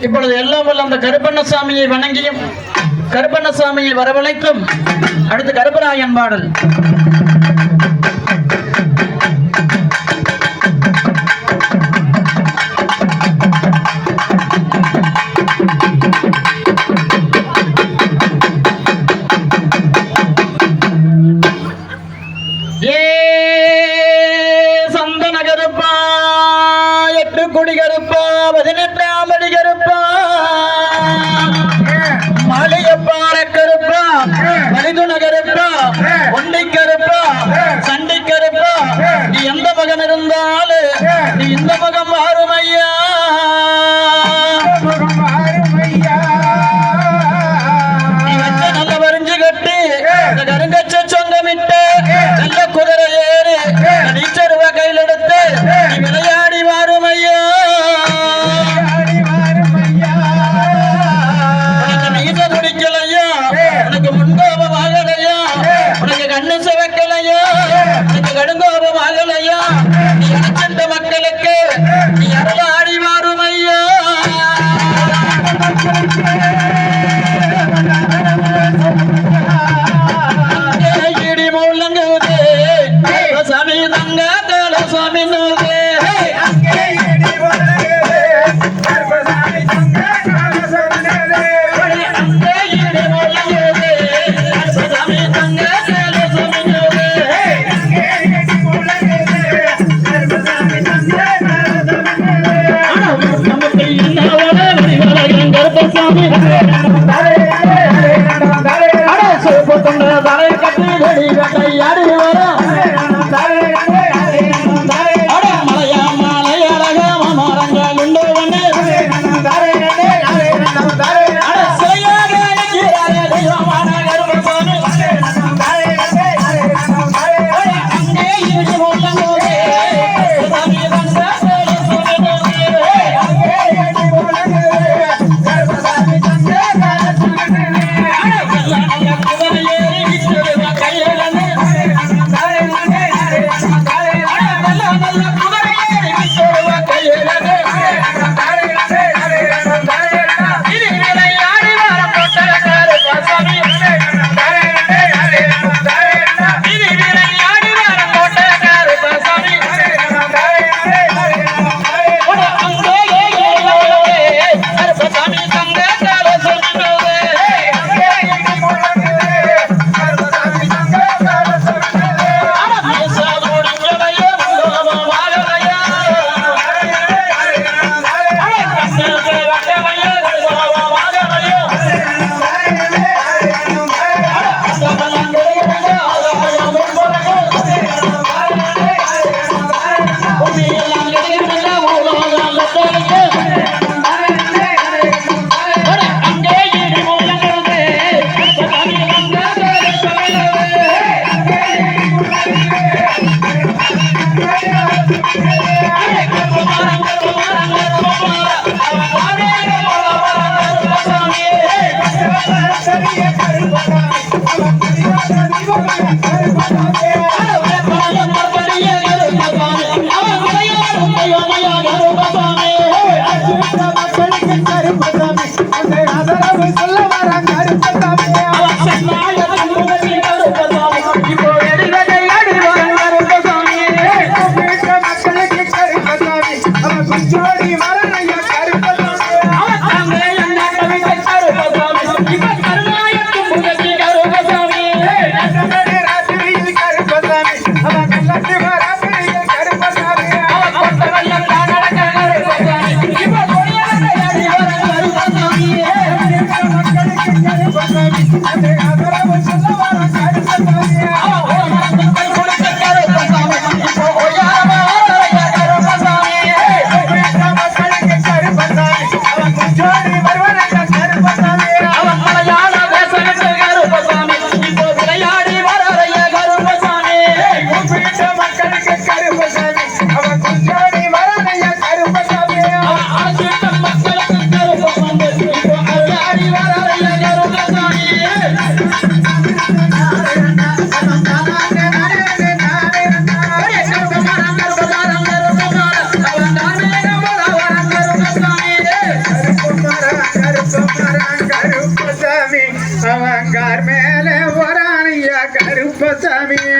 இப்பொழுது எல்லாம் வல்ல அந்த கருப்பண்ணசாமியை வணங்கியும் கருப்பண்ணசாமியை வரவழைத்தும் அடுத்து கருப்பராயன் பாடல். சந்தன கருப்பா குடிகருப்பா பதினெட்டாம் அடிகருப்பா இந்த மகம் ஆறுமை you know கரிய கருவராய் ಸುಮರ ಕರುಪಸಮಿ ಅವಂಗಾರ ಮೇಲೆ ವರಾಣಿಯ ಕರುಪಸಮಿಯ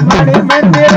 ಮಾಡಿ ಮಂದಿ